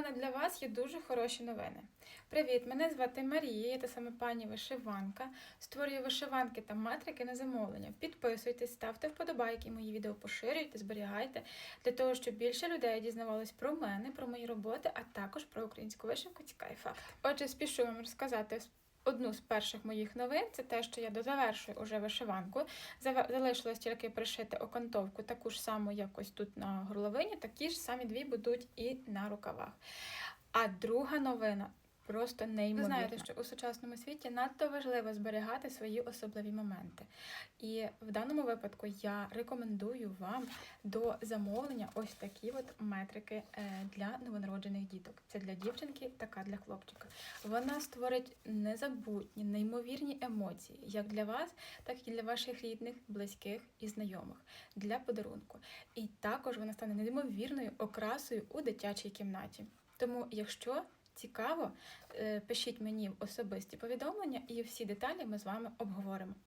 мене для вас є дуже хороші новини. Привіт, мене звати Марія, я та саме пані вишиванка. Створюю вишиванки та матрики на замовлення. Підписуйтесь, ставте вподобайки, мої відео поширюйте, зберігайте, для того, щоб більше людей дізнавалось про мене, про мої роботи, а також про українську вишивку. Цікайфа. Отже, спішу вам розказати одну з перших моїх новин. Це те, що я дозавершую уже вишиванку. Залишилось тільки пришити окантовку, таку ж саму, як ось тут на горловині, такі ж самі дві будуть і на рукавах. А друга новина. Просто неймовірна. Ви знаєте, що у сучасному світі надто важливо зберігати свої особливі моменти. І в даному випадку я рекомендую вам до замовлення ось такі от метрики е, для новонароджених діток. Це для дівчинки, така для хлопчика. Вона створить незабутні, неймовірні емоції, як для вас, так і для ваших рідних, близьких і знайомих для подарунку. І також вона стане неймовірною окрасою у дитячій кімнаті. Тому, якщо цікаво, е, пишіть мені особисті повідомлення, і всі деталі ми з вами обговоримо.